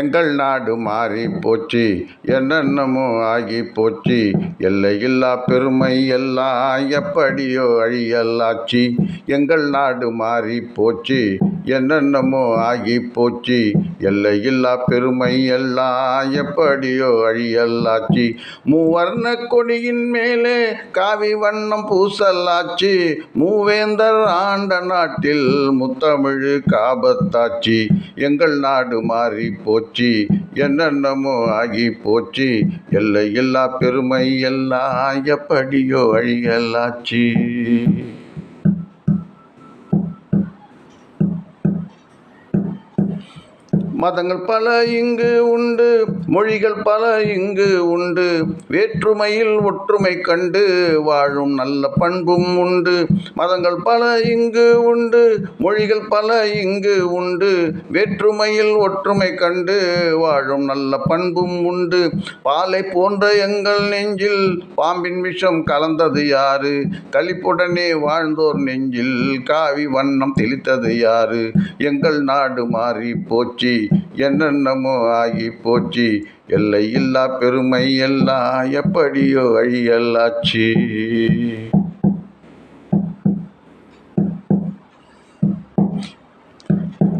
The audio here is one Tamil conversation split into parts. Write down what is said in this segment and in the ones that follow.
எங்கள் நாடு மாறி போச்சு. என்னென்னமோ ஆகி போச்சு. எல்லையில்லா பெருமை எல்லாம் எப்படியோ அழியலாச்சு எங்கள் நாடு மாறி போச்சு. என்னென்னமோ ஆகி போச்சு எல்லையில்லா பெருமை எல்லாம் எப்படியோ அழியல்லாச்சு. மூவர்ண கொடியின் மேலே காவி வண்ணம் பூசல்லாச்சு. மூவேந்தர் ஆண்ட நாட்டில் முத்தமிழு காபத்தாச்சு. எங்கள் நாடு மாறி போச்சு என்னென்னமோ ஆகி போச்சு எல்லையில்லா பெருமை எல்லாம் எப்படியோ அழியலாச்சு மதங்கள் பல இங்கு உண்டு மொழிகள் பல இங்கு உண்டு. வேற்றுமையில் ஒற்றுமை கண்டு வாழும் நல்ல பண்பும் உண்டு. மதங்கள் பல இங்கு உண்டு மொழிகள் பல இங்கு உண்டு. வேற்றுமையில் ஒற்றுமை கண்டு வாழும் நல்ல பண்பும் உண்டு. பாலை போன்ற எங்கள் நெஞ்சில் பாம்பின் விஷம் கலந்தது யாரு? களிப்புடனே வாழ்ந்தோர் நெஞ்சில் காவி வண்ணம் தெளித்தது யாரு? எங்கள் நாடு மாறி போச்சு என்னென்னமோ ஆகி போச்சு. எல்லை இல்லா பெருமை எல்லாம் எப்படியோ அழியலாச்சு.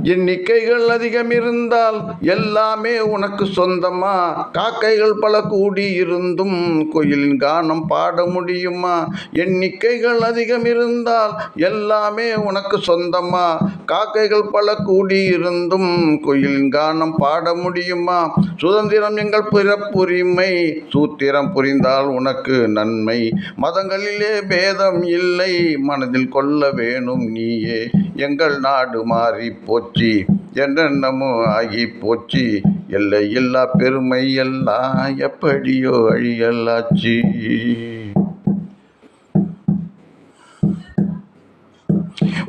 எண்ணிக்கைகள் அதிகம் இருந்தால் எல்லாமே உனக்கு சொந்தமா? காக்கைகள் பல கூடி இருந்தும் கோயிலின் கானம் பாட முடியுமா? எண்ணிக்கைகள் அதிகம் இருந்தால் எல்லாமே உனக்கு சொந்தமா? காக்கைகள் பல கூடி இருந்தும் கோயிலின் கானம் பாட முடியுமா? சுதந்திரம் எங்கள் பிறப்புரிமை. சூத்திரம் புரிந்தால் உனக்கு நன்மை. மதங்களிலே பேதம் இல்லை. மனதில் கொள்ள வேணும் நீயே. எங்கள் நாடு மாறி போச்சு. என்னென்னமோ ஆகி போச்சு. எல்லை பெருமை எல்லாம் எப்படியோ அழியலாச்சு.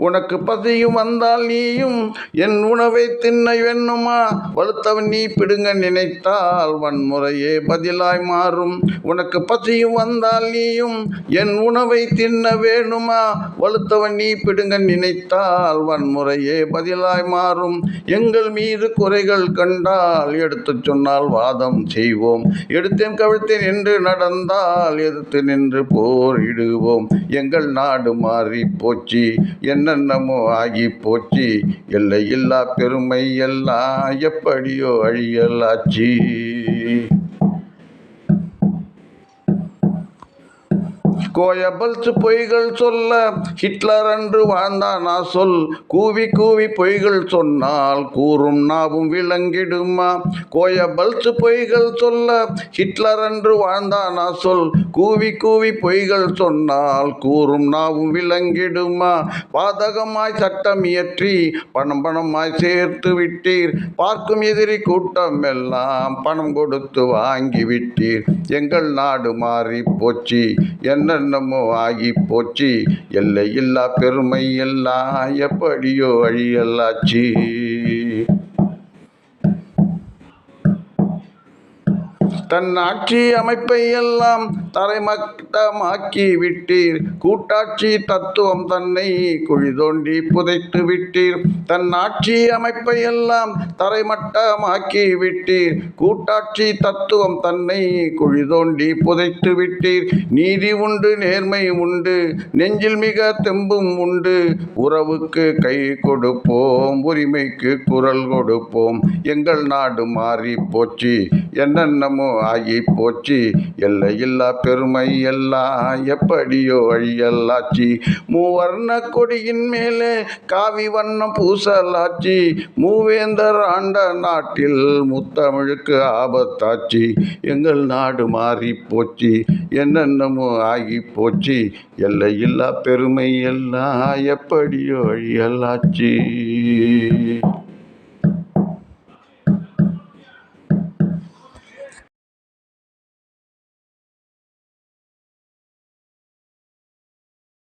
உனக்கு பசியும் வந்தால் நீயும் என் உணவை தின்ன வேணுமா வலுத்தவன் நீ பிடுங்க நினைத்தால் வன்முறையே பதிலாய் மாறும். உனக்கு பசியும் வந்தால் நீயும் என் உணவை தின்ன வேணுமா? வலுத்தவன் நீ பிடுங்க நினைத்தால் வன்முறையே பதிலாய் மாறும். எங்கள் மீது குறைகள் கண்டால் எடுத்துச் சொன்னால் வாதம் செய்வோம். எடுத்தேன் கவிழ்த்தேன் என்று நடந்தால் எதிர்த்து நின்று போரிடுவோம். எங்கள் நாடு மாறி போச்சு. என்ன என்னென்னமோ ஆகி போச்சு. எல்லையில்லா பெருமை எல்லாம் எப்படியோ அழியலாச்சு. கோயபல்ஸ் பொய்கள் சொல்ல ஹிட்லர் அன்று வாழ்ந்தானா சொல். கூவி கூவி பொய்கள் சொன்னால் கூறும் நாவும் விளங்கிடுமா. கோயபல்ஸ் பொய்கள் சொல்ல ஹிட்லர் அன்று வாழ்ந்தானா சொல். கூவி கூவி பொய்கள் சொன்னால் கூறும் நாவும் விளங்கிடுமா. பாதகமாய் சட்டம் இயற்றி பணம் பணமாய் சேர்த்து விட்டீர். பார்க்கும் எதிரி கூட்டம் எல்லாம் பணம் கொடுத்து வாங்கி விட்டீர். எங்கள் நாடு மாறி போச்சு. என்ன என்னமோ ஆகி போச்சு. எல்லை இல்லா பெருமை எல்லாம் எப்படியோ அழியலாச்சு. தன் ஆட்சி அமைப்பை எல்லாம் தரைமட்டமாக்கி விட்டீர் கூட்டாட்சி தத்துவம் தன்னை குழி தோண்டி புதைத்து விட்டீர். தன் ஆட்சி அமைப்பை எல்லாம் தரைமட்டமாக்கி விட்டீர் கூட்டாட்சி தத்துவம் தன்னை குழி தோண்டி புதைத்து விட்டீர். நீதி உண்டு நேர்மை உண்டு நெஞ்சில் மிக தெம்பும் உண்டு. உறவுக்கு கை கொடுப்போம் உரிமைக்கு குரல் கொடுப்போம். எங்கள் நாடு மாறி போச்சு. என்னென்னமோ ஆகி போச்சு. எல்லையில்லா பெருமை எல்லாம் எப்படியோ அழியல்லாச்சி மூவர்ண கொடியின் மேலே காவி வண்ணம் பூசலாச்சி. மூவேந்தர் ஆண்ட நாட்டில் முத்தமிழுக்கு ஆபத்தாச்சு. எங்கள் நாடு மாறி போச்சு. என்னென்னமோ ஆகி போச்சு. எல்லையில்லா பெருமை எல்லாம் எப்படியோ அழியல்லாச்சி